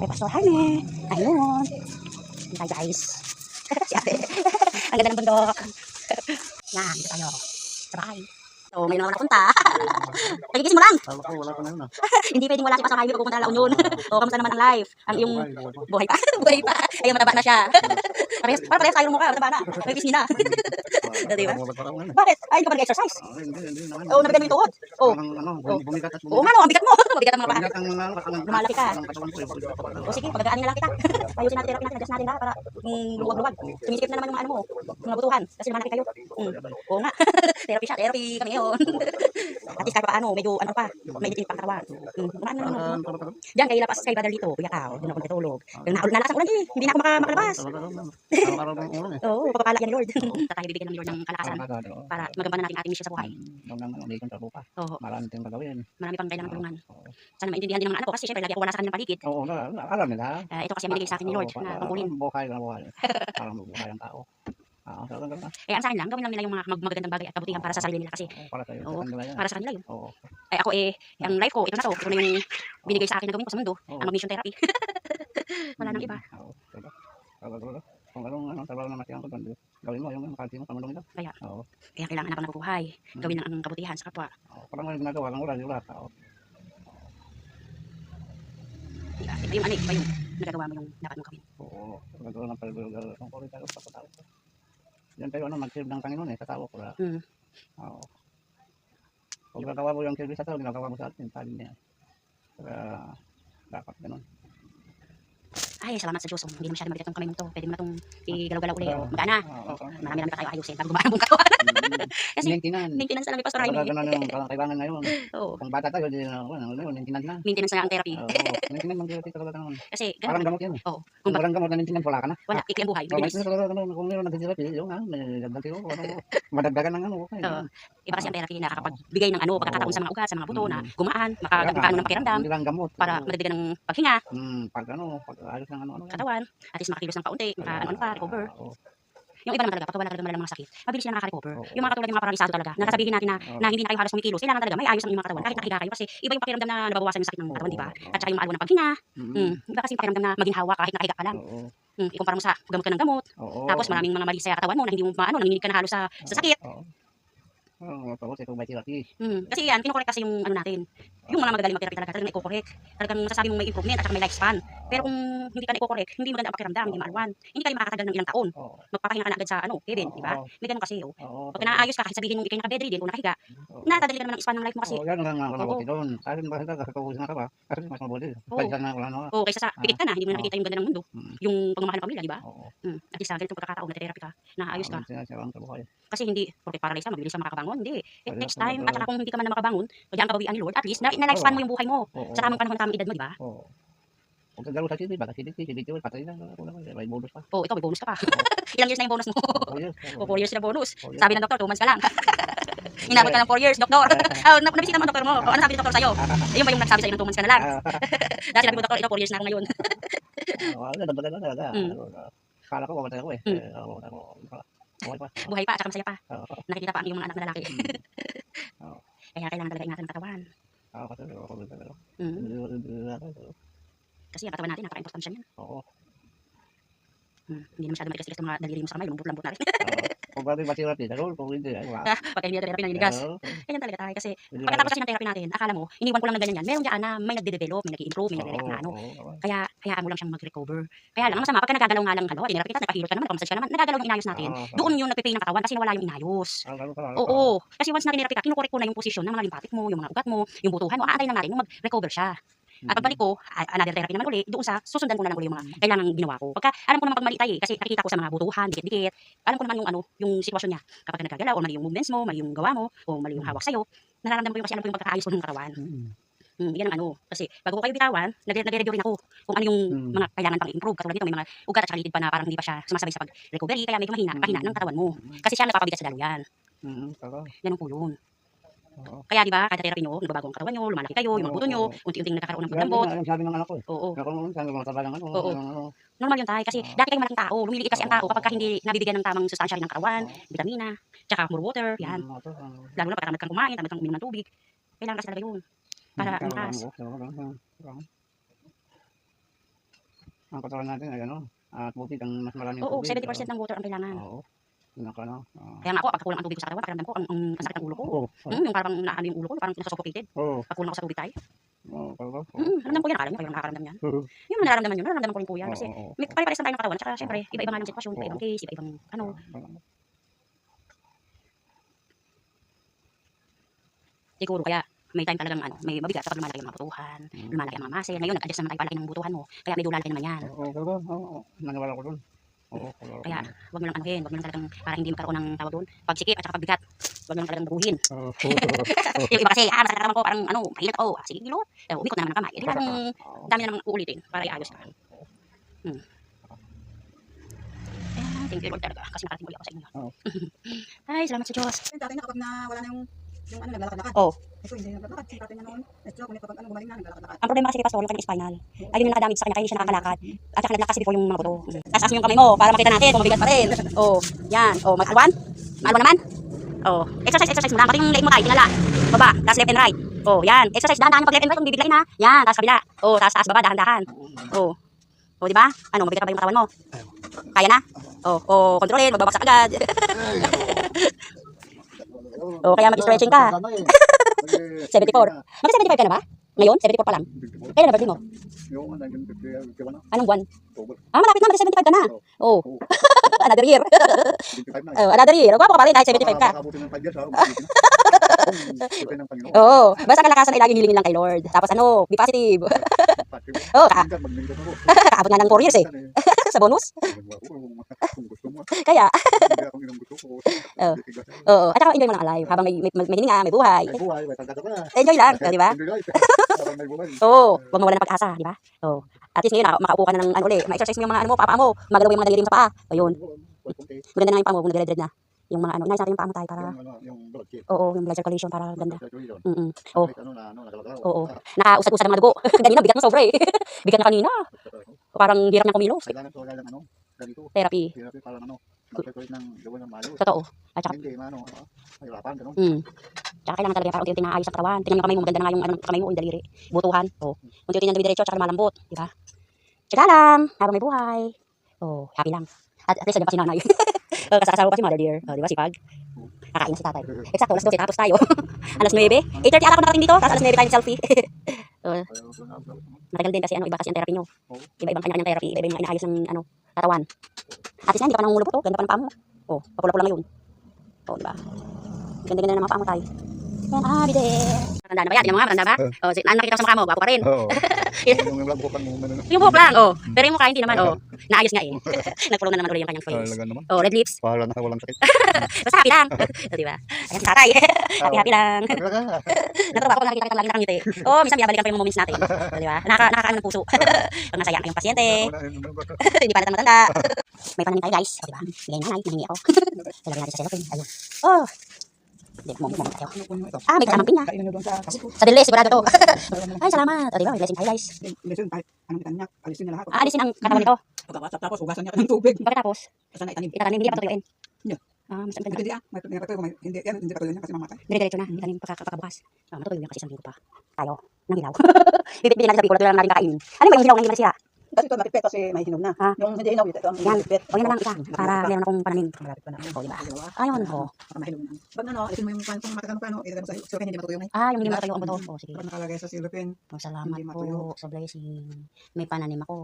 Kay Pastor Jaime. Ayun. Hi guys. si ate. Ang ganda ng bundok. Yan, dito tayo. Sabay. So, may naman napunta. Pagigising mo lang. Ko, wala pa na yun ah. Hindi pwedeng wala si Pastor Jaime pag pupunta na La Union. o, kamusta naman ang life? Ang yung buhay pa. buhay pa. Ayun, mataba na siya. Parehas, para parehas tayo ng mukha. Mataba na. May pisngi na. Di ba? Bakit? Ay, hindi ka pa nag-exercise. Oo, nabigan mo yung tuhod. Oo. Parang ano, at Oo nga, no, ang bigat mo. Mabigat ang mga paa. Lumalaki ka. Pala. O sige, pagdagaanin na lang kita. Ayusin natin therapy natin, adjust natin ha, para luwag-luwag. Sumisikip na naman yung mga ano mo, mga butuhan. Kasi lumalaki kayo. Oo nga. therapy siya, therapy kami ngayon. At least kahit pa ano, medyo ano pa, medyo tinit pang katawan. Ano, ano, ano. Parang- parang- Diyan, kay lapas kay Badal dito, kuya tao, doon ako natulog. Nalakas ang ulan eh, hindi na ako maka makalabas. Araw-araw ng ulan eh. Oo, papapala yan ni Lord. Sa tayo bibigyan ng Lord ng kalakasan oo. para magampanan natin ating mission sa buhay. Nung nang ano, hindi ko trabaho pa. Oo, Marami tayong gagawin. marami pang kailangan tulungan. Oo. Sana maintindihan din ng mga anak ko kasi syempre lagi ako wala sa kanilang paligid. Oo, na- na- alam nila. Ah, ito kasi ang binigay sa akin ni Lord Oo, na para- pangkulin. Buhay na buhay. Parang buhay ang tao. Oo, talagang ganun. Eh, ang sa akin lang, gawin lang nila yung mga mag- magagandang bagay at kabutihan para sa sarili nila kasi Oo, Para sa'yo. Oo, sa kanila yan. para sa kanila yun. Oo. Eh ako eh, ang life ko, ito na to. Ito na yung binigay sa akin na gawin ko sa mundo. Oo. Ang mag-mission therapy. Wala nang iba. Oo, diba? Talaga, talaga. Kung anong ano, trabaho na matiyan ko doon, gawin mo yung makati mo, kamulong ito. Kaya. Oo. Kaya kailangan ako nabubuhay. Gawin lang ang kabutihan sa kapwa. Oo, Parang may ginagawa kang wala, di wala. Oo. Diba? Ito yung ano, iba yung nagagawa mo yung dapat mong gawin. Oo, gagawa ng pagagawa ng kore tayo sa tao. Yan tayo ano, mag-serve ng Panginoon eh, sa tao. Para, Hmm. Oo. Kung gagawa mo yung service sa tao, ginagawa mo sa atin, sabi niya. Kaya, dapat ganun. Ay, salamat sa Diyos. Oh, Hindi na masyado mabigat ang kamay mo to. Pwede mo na itong igalaw-galaw uli. Oh, magana. Oo, oo. Marami-rami pa tayo ayusin bago gumaan ang katawan. Kasi, Maintenance. Maintenance na lang ni Pastor Talaga Jaime. ganun yung parang kailangan ngayon. Oo. Kung bata tayo, di na, ano, ano, maintenance na. Maintenance na ang therapy. Oo, maintenance man talaga talaga ganun. Kasi, Parang gamot yan. Oo. Kung walang gamot na maintenance, wala ka na. wala, ikli ang buhay. Oh, maintenance talaga ganun. Kung meron nagtitherapy, yung nga, may kayo. Ano, madagdagan ng ano. Okay. Oo. Iba kasi ang therapy na nakakapagbigay ng ano, pagkakataon sa mga ugat, sa mga buto na gumaan, makakaano ng pakiramdam Hindi para madagdagan ng paghinga, Hmm, pag ano, pag ayos ng ano, ano. katawan, at least makakilos ng kaunti, maka ano, ano pa, recover. Oo. Yung iba naman talaga, pag wala talaga ng mga sakit, mabilis sila nakaka-recover. Oo. Yung mga katulad ng mga paralisado talaga, na sasabihin natin na, na hindi na kayo halos kumikilos, kailangan talaga may ayos ang inyong mga katawan, kahit nakahiga kayo, kasi iba yung pakiramdam na nababawasan yung sakit ng katawan, di ba? At saka yung maalwan ng paghinga, Mm. mm. iba kasi yung pakiramdam na maginhawa kahit nakahiga ka lang. Oo. Mm. Ikumpara mo sa gamot ka ng gamot, Oo. tapos maraming mga mali sa katawan mo na hindi mo maano, nanginginig ka na halos sa, sa sakit. Oo. Oo, tapos ito may therapy. Mm. Kasi yan, kinukorek kasi yung ano natin. Yung mga magagaling mag-therapy talaga, talagang na-i-correct. Talagang masasabi mong may improvement at saka may lifespan. Pero kung hindi ka na-i-correct, hindi maganda ang pakiramdam, hindi maalwan. Hindi kayo makakatagal ng ilang taon. Oo. Magpapahinga ka na agad sa ano, heaven, di ba? Oo. May ganun kasi, oh. Oo. Pag naayos ka, kahit sabihin mong ikay naka-bedridden o nakahiga, Oo. natadali ka naman ng span ng life mo kasi. Oo, yan ang ang Oo. mabuti doon. Kasi bakit ka kakausin na ka ba? Kasi mas mabuti. Oo. Kaysa na wala na. O kaysa sa pikit ka na, hindi mo na nakikita yung ganda ng mundo. Mm. Yung pagmamahal ng pamilya, di ba? Oo. Mm. At least sa ganitong pagkakataon, nagte-therapy ka, naayos ka. Ang sa. Kasi hindi, porque paralyzed ka, mabilis ka makakabangon. Hindi. It Wala, takes time. At saka kung hindi ka man na makabangon, pagyan ka bawian ni Lord, at least na, na lifespan mo yung buhay mo. Oo. Sa tamang panahon na tamang edad mo, di ba? Oo. Kung kagalo sa CD, baka CD, CD, patay na. Wala ka. May bonus pa. O, ikaw, may bonus ka pa. Ilang years na yung bonus mo? Oo, yes. O, 4 years na bonus. Years. Sabi ng doktor, 2 months ka lang. Inabot ka ng 4 years, doktor. oh, nab- nabisita mo ang doktor mo. Ano sabi ng doktor sa'yo? Ayun ba yung nagsabi sa'yo ng 2 months ka na lang? Dahil sinabi ko, doktor, ito 4 years na ako ngayon. Oo, nadagdagan na talaga. Mm. Kala ko mamatay ako eh. Okay pa. Buhay pa, at saka masaya pa. Oo. Nakikita pa ang iyong mga anak na lalaki. Oo. Kaya kailangan talaga ingatan ang katawan. Ako kasi, ako kasi, ako. Mm. Kasi ang katawan natin, napaka-importansya niyan. Oo. Mm. Hindi masyado matigas-tigas ng mga daliri mo sa kamay, lambot-lambot na rin. Kung bakit ba therapy? Ako, kung hindi, ay wala. Pagka hindi natin therapy naninigas. Oo. Ganyan talaga tayo. Kasi pagkatapos kasi ng therapy natin, akala mo, iniwan ko lang na ganyan yan. Meron dyan na may nagde-develop, may nag-improve, may Oo, nagre-react na ano. oo. Kaya, hayaan mo lang siyang mag-recover. Kaya lang, ang masama, pagka nagagalaw nga lang, halimbawa, tinerapi kita, nakahilot ka naman, nagpamassage ka naman, nagagalaw yung inayos natin. Oo, oo. Doon yung nagpipay ng katawan kasi nawala yung inayos. Ah, Oo, kasi once na tinerapi ka, kinukorek ko na yung posisyon ng mga lymphatic mo, yung mga ugat mo, yung butuhan mo, aantay lang natin yung mag-recover siya. At pagbalik ko, another therapy naman uli, doon sa susundan ko na lang uli yung mga kailangan ginawa ko. Pagka alam ko naman pag mali tayo eh, kasi nakikita ko sa mga butuhan, dikit-dikit, alam ko naman yung ano, yung sitwasyon niya. Kapag nagagalaw, o mali yung movements mo, mali yung gawa mo, o mali yung hawak sa'yo, nararamdaman ko yung kasi alam ko yung pagkakaayos ko ng katawan. Mm. Hmm, yan ang ano. Kasi bago ko kayo bitawan, nagre- nagre-review rin ako kung ano yung Hmm. mga kailangan pang i-improve. Katulad dito, may mga ugat at saka litid pa na parang hindi pa siya sumasabay sa pag-recovery, kaya medyo mahina, pahina ng katawan mo. Kasi siya ang nagpapabigat sa lalo yan. Mm, tama. Ganun po yun. Oo. Kaya di ba, kada therapy nyo, nagbabago ang katawan nyo, lumalaki kayo, yung mga buto nyo, unti-unting nagkakaroon ng na, yung sabi ng anak ko eh. Oo. Ako nung sabi mo, trabaho ng ano, Oo. ng ano. Normal yun tayo. Kasi dati kayo malaking tao, lumiliit kasi ang tao kapag ka hindi nabibigyan ng tamang sustansya rin ng katawan, vitamina, tsaka more water, yan. Lalo na pag tamad kang kumain, tamad kang uminom ng tubig. Kailangan kasi talaga yun. Para mm, makas. tama, tama, tama, tama. ang katawan natin ay ano, at buti ang mas maraming Oo, tubig. 70% ng water ang kailangan. Oo. Ang ano. ah. Kaya nga ako, pag kulang ang tubig ko sa katawan, pakiramdam ko, ang, ang, ang sakit ng ulo ko. Oo. Oo. Mm, yung parang naano yung ulo ko, parang nasasuffocated. Oo. Pag kulang ako sa tubig tayo. Oo. Oo. Mm, alam ko yan, akala nyo, kayo nakakaramdam yan. Oo. Yun ang nararamdaman yun, nararamdaman ko rin po yan. Kasi Oo. may pare-pares lang tayo ng katawan, tsaka syempre, iba-iba nga ng sitwasyon, iba-ibang case, iba-ibang ano. Siguro kaya may time talagang ano, may mabigat kapag lumalaki ang mga butuhan, Mm. lumalaki ang mga muscle. Ngayon, nag-adjust naman tayo palaki ng butuhan mo. Kaya medyo lalaki naman yan. Oo. Oo. Oo. Naniwala ko dun. Oo. Kaya, dun. Huwag mo lang anuhin, huwag mo lang talagang para hindi magkaroon ng tawag doon, pagsikip at saka pagbigat. Huwag mo lang talagang bubuhin. Oo. yung iba kasi, ah, masakit naman ko, parang ano, mahirap ako. Ah, sige, kilo. Eh, umikot na naman ang kamay. Eh, parang dami na naman uulitin para iayos ka. Hmm. Eh, thank you Lord talaga kasi nakarating ulit ako sa inyo. Ay, salamat sa Diyos. Tatay na kapag nawala na yung yung ano naglalakad-lakad. Oo. Ito hindi naglalakad. Si tatay na noon. Na-stroke ulit kapag ano gumaling na naglalakad-lakad. Ang problema kasi kay Pastor, yung kanyang spinal. Ayun yung nakadamage sa kanya, kaya hindi siya nakakalakad. At saka naglakas before yung mga buto. Taas-taas mo yung kamay mo para makita natin kung mabigat pa rin. Oh, yan. Oh, mag-alwan. Alwan naman. Oh, exercise, exercise mo lang. Pati yung leg mo tayo, tinala. Baba, taas left and right. Oh, yan. Exercise, dahan-dahan yung pag left and right, kung bibiglain ha. Yan, taas kabila. Oh, taas, taas, baba, dahan-dahan. Oh. Oh, di ba? Ano, mabigat pa ba yung katawan mo? Kaya na? Oh, oh, kontrolin, magbabaksak agad. oh, kaya mag-stretching ka. 74. Mag 75 ka na ba? Ngayon? 74 pa lang. Kailan na birthday mo? Yung ano, yung yung ano, Anong buwan? October. Ah, malapit na. Mag 75 ka na. Oh. Oo. another year. 25 na. oh, another year. Gwapo ka pa rin kahit 75 ka. Makabuti ng 5 years, ha? Umabuti na. Kung ibigay ng Panginoon. Oo. Basta kalakasan ay laging hilingin lang kay Lord. Tapos ano, be positive. Oo, ka- Minsan, mag-minsan ako. kaabot nga ng 4 years eh. Minsan, Sa bonus. Mo. Kaya. Oo. oo. At saka enjoy mo lang alive. Habang may, may, may hininga, may buhay. May buhay, may tanda ka pa. Enjoy lang, di ba? Enjoy life. Habang may buhay. Oo. Huwag mawala ng pag-asa, di ba? Oo. At least ngayon, makaupo ka na ng ano ulit. Ma-exercise mo yung mga ano mo, papa mo. Magalaw yung mga daliri mo sa paa. Ayun. Maganda na yung paa mo kung nagre-dread na. Yung mga ano, inayos natin yung paa mo tayo para, Yung ano, yung blood kit. oo, yung blood circulation para ganda. Circulation. Mm-mm. Oh. Ano na, ano. Oo. Nakausad-usad ang mga dugo. kanina, bigat mo sobra eh. bigat na kanina. Parang hirap niyang kumilos. Kailangan ko kailangan ano, ganito. Therapy. Therapy para ano, mag-circulate ng gawin ng maayos. Totoo. At saka, Hindi, ano, ah, mahirapan, ganun. mm. Tsaka kailangan talaga para unti-unti naayos ang katawan. Tingnan mo kamay mo, maganda na nga yung ano, kamay mo, yung daliri. Butuhan. Oh. Unti-unti niyang dumidiretso, tsaka lumalambot. Di ba? Tsaka lang, habang may buhay. Oh, happy lang. At at least, nandiyan pa si nanay. kasakasama pa si mother dear. Oh, di ba, sipag? Kakain si tatay. Eksakto, alas 12, tapos tayo. alas 9. 8.30 ata ako nakarating dito, tapos alas 9 tayo selfie. oh, matagal din kasi ano, iba kasi ang therapy nyo. Iba-ibang kanya-kanyang therapy, iba-iba yung mga inaayos ng ano, katawan. At least hindi ka pa nangungulupot, oh. ganda pa ng paa mo. Oh, papula-pula ngayon. Oh, di ba? Ganda-ganda ng mga paa mo tayo. Ah, bide. Matanda na ba yan? Tingnan mo nga, matanda ba? Oh, si, ano nakita ko sa mukha mo, gwapo pa rin. Oo. Yung lang bukan mo, ano, Yung buhok lang, oh. Pero yung mukha hindi naman, oh. Naayos nga eh. Nagpulo na naman ulit yung kanyang face. talaga naman. Oh, red lips. Para na walang sakit. Basta happy lang. oh, di ba? Ayan si tatay. happy, happy lang. Natutuwa ako pag nakikita kita lagi nakangiti. Oh, minsan binabalikan pa yung moments natin. Oh, di ba? Nakaka nakakaano ng puso. pag masaya yung pasyente. hindi pa natin matanda. May pananim tayo guys. O, di ba? Bigay nanay, nahingi ako. Lalagyan natin sa cellophane. Ayun. Oh! Ah, may kasamang pinya. Doon sa dilis, sigurado to. Ay, salamat. O, di ba? May blessing tayo guys. Lesson, kahit anong itanim niya, alisin niya lahat. Aalisin ang katawan nito. Pagkawasap tapos, hugasan niya ng tubig. Pagkatapos, Basta na itanim. itatanim, hindi pa patuyuin. Hindi. Ah, mas ang Hindi ah, may patuloy, may- hindi, yan, hindi patuloy niya kasi mamatay. Dire-diretso na, itanim pagka- pagkabukas. Ah, matutuloy yan kasi isang linggo pa. Tayo, ng hilaw. Bibit-bitin natin sa Bicol, lang natin kakainin. Ano ba yung hilaw ng hindi masira? Kasi ito malapit kasi may hinog na. Ah. Yung hindi hinog, ito ang Yan. malapit. O, yan na lang isa. Para meron akong pananim. Malapit pa na. O, di ba? Dalawa. Ayun, o. Para mahinog na. Pag ano, alisin mo yung kung kung matagal mo pa, ano, ilagay mo sa silupin, hindi matutuyo na. Ah, yung hindi mo natuyo ang buto. O, sige. Pag nakalagay sa silupin, O, salamat po sa blessing. May pananim ako.